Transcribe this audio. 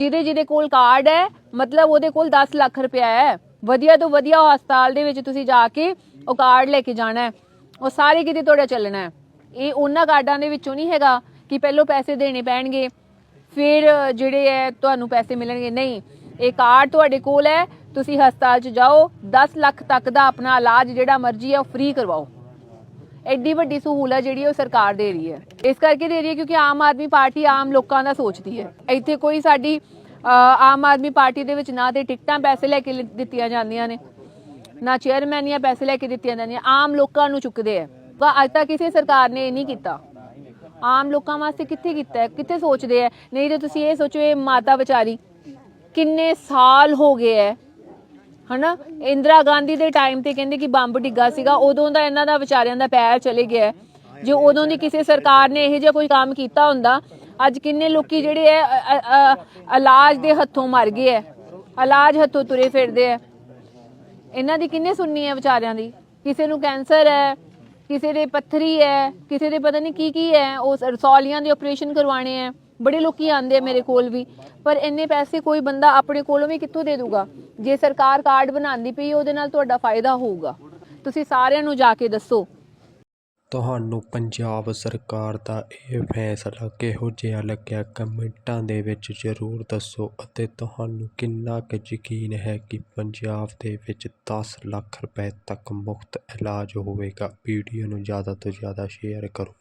ਜਿਹਦੇ ਜਿਹਦੇ ਕੋਲ ਕਾਰਡ ਹੈ, ਮਤਲਬ ਉਹਦੇ ਕੋਲ 10 ਲੱਖ ਰੁਪਇਆ ਹੈ। ਵਧੀਆ ਤੋਂ ਵਧੀਆ ਹਸਪਤਾਲ ਦੇ ਵਿੱਚ ਤੁਸੀਂ ਜਾ ਕੇ ਉਹ ਕਾਰਡ ਲੈ ਕੇ ਜਾਣਾ ਹੈ। ਉਹ ਸਾਰੇ ਕਿਤੇ ਤੁਹਾਡਾ ਚੱਲਣਾ ਹੈ। ਇਹ ਉਹਨਾਂ ਕਾਰਡਾਂ ਦੇ ਵਿੱਚੋਂ ਨਹੀਂ ਹੈਗਾ ਕਿ ਪਹਿਲੋਂ ਪੈਸੇ ਦੇਣੇ ਪੈਣਗੇ, ਫਿਰ ਜਿਹੜੇ ਹੈ ਤੁਹਾਨੂੰ ਪੈਸੇ ਮਿਲਣਗੇ। ਨਹੀਂ, ਇਹ ਕਾਰਡ ਤੁਹਾਡੇ ਕੋਲ ਹੈ। ਤੁਸੀਂ ਹਸਪਤਾਲ 'ਚ ਜਾਓ 10 ਲੱਖ ਤੱਕ ਦਾ ਆਪਣਾ ਇਲਾਜ ਜਿਹੜਾ ਮਰਜ਼ੀ ਹੈ ਉਹ ਫ੍ਰੀ ਕਰਵਾਓ। ਐਡੀ ਵੱਡੀ ਸਹੂਲਤ ਜਿਹੜੀ ਉਹ ਸਰਕਾਰ ਦੇ ਰਹੀ ਹੈ। ਇਸ ਕਰਕੇ ਦੇ ਰਹੀ ਹੈ ਕਿਉਂਕਿ ਆਮ ਆਦਮੀ ਪਾਰਟੀ ਆਮ ਲੋਕਾਂ ਦਾ ਸੋਚਦੀ ਹੈ। ਇੱਥੇ ਕੋਈ ਸਾਡੀ ਆਮ ਆਦਮੀ ਪਾਰਟੀ ਦੇ ਵਿੱਚ ਨਾ ਤੇ ਟਿਕਟਾਂ ਪੈਸੇ ਲੈ ਕੇ ਦਿੱਤੀਆਂ ਜਾਂਦੀਆਂ ਨੇ, ਨਾ ਚੇਅਰਮੈਨ ਪੈਸੇ ਲੈ ਕੇ ਦਿੱਤੀਆਂ ਜਾਂਦੀਆਂ, ਆਮ ਲੋਕਾਂ ਨੂੰ ਚੁੱਕਦੇ ਆ। ਪਰ ਅੱਜ ਤੱਕ ਕਿਸੇ ਸਰਕਾਰ ਨੇ ਇਹ ਨਹੀਂ ਕੀਤਾ। ਆਮ ਲੋਕਾਂ ਵਾਸਤੇ ਕਿੱਥੇ ਕੀਤਾ ਕਿੱਥੇ ਸੋਚਦੇ ਆ? ਨਹੀਂ ਤੇ ਤੁਸੀਂ ਇਹ ਸੋਚੋ, ਇਹ ਮਾਤਾ ਵਿਚਾਰੀ ਕਿੰਨੇ ਸਾਲ ਹੋ ਗਏ ਹੈ ਹਨਾ? ਇੰਦਰਾ ਗਾਂਧੀ ਦੇ ਟਾਈਮ ਤੇ ਕਹਿੰਦੇ ਕਿ ਬੰਬ ਡਿੱਗਾ ਸੀਗਾ, ਉਦੋਂ ਦਾ ਇਹਨਾਂ ਦਾ ਵਿਚਾਰਿਆਂ ਦਾ ਪੈਰ ਚਲੇ ਗਿਆ ਜੇ ਉਦੋਂ ਦੀ ਕਿਸੇ ਸਰਕਾਰ ਨੇ ਇਹੋ ਜਿਹਾ ਕੋਈ ਕੰਮ ਕੀਤਾ ਹੁੰਦਾ, ਅੱਜ ਕਿੰਨੇ ਲੋਕੀ ਜਿਹੜੇ ਹੈ ਇਲਾਜ ਦੇ ਹੱਥੋਂ ਮਰ ਗਏ ਹੈ। ਇਲਾਜ ਹੱਥੋਂ ਤੁਰੇ ਫਿਰਦੇ ਹੈ। ਇਹਨਾਂ ਦੀ ਕਿੰਨੇ ਸੁਣਨੀ ਹੈ ਵਿਚਾਰਿਆਂ ਦੀ? ਕਿਸੇ ਨੂੰ ਕੈਂਸਰ ਹੈ, ਕਿਸੇ ਦੇ ਪੱਥਰੀ ਹੈ, ਕਿਸੇ ਦੇ ਪਤਾ ਨਹੀਂ ਕੀ ਕੀ ਹੈ, ਉਹ ਰਸੌਲੀਆਂ ਦੇ ਆਪਰੇਸ਼ਨ ਕਰਵਾਣੇ ਹੈ। ਬੜੇ ਲੋਕੀ ਆਂਦੇ ਆ ਮੇਰੇ ਕੋਲ ਵੀ, ਪਰ ਇੰਨੇ ਪੈਸੇ ਕੋਈ ਬੰਦਾ ਆਪਣੇ ਕੋਲੋਂ ਵੀ ਕਿੱਥੋਂ ਦੇ ਦੂਗਾ? ਜੇ ਸਰਕਾਰ ਕਾਰਡ ਬਣਾਉਂਦੀ ਪਈ, ਉਹਦੇ ਨਾਲ ਤੁਹਾਡਾ ਫਾਇਦਾ ਹੋਊਗਾ। ਤੁਸੀਂ ਸਾਰਿਆਂ ਨੂੰ ਜਾ ਕੇ ਦੱਸੋ। ਤੁਹਾਨੂੰ ਪੰਜਾਬ ਸਰਕਾਰ ਦਾ ਇਹ ਫੈਸਲਾ ਕਿਹੋ ਜਿਹਾ ਲੱਗਿਆ? ਕਮੈਂਟਾਂ ਦੇ ਵਿੱਚ ਜ਼ਰੂਰ ਦੱਸੋ ਅਤੇ ਤੁਹਾਨੂੰ ਕਿੰਨਾ ਕੁ ਯਕੀਨ ਹੈ ਕਿ ਪੰਜਾਬ ਦੇ ਵਿੱਚ 10 ਲੱਖ ਰੁਪਏ ਤੱਕ ਮੁਫਤ ਇਲਾਜ ਹੋਵੇਗਾ? ਵੀਡੀਓ ਨੂੰ ਜ਼ਿਆਦਾ ਤੋਂ ਜ਼ਿਆਦਾ ਸ਼ੇਅਰ ਕਰੋ।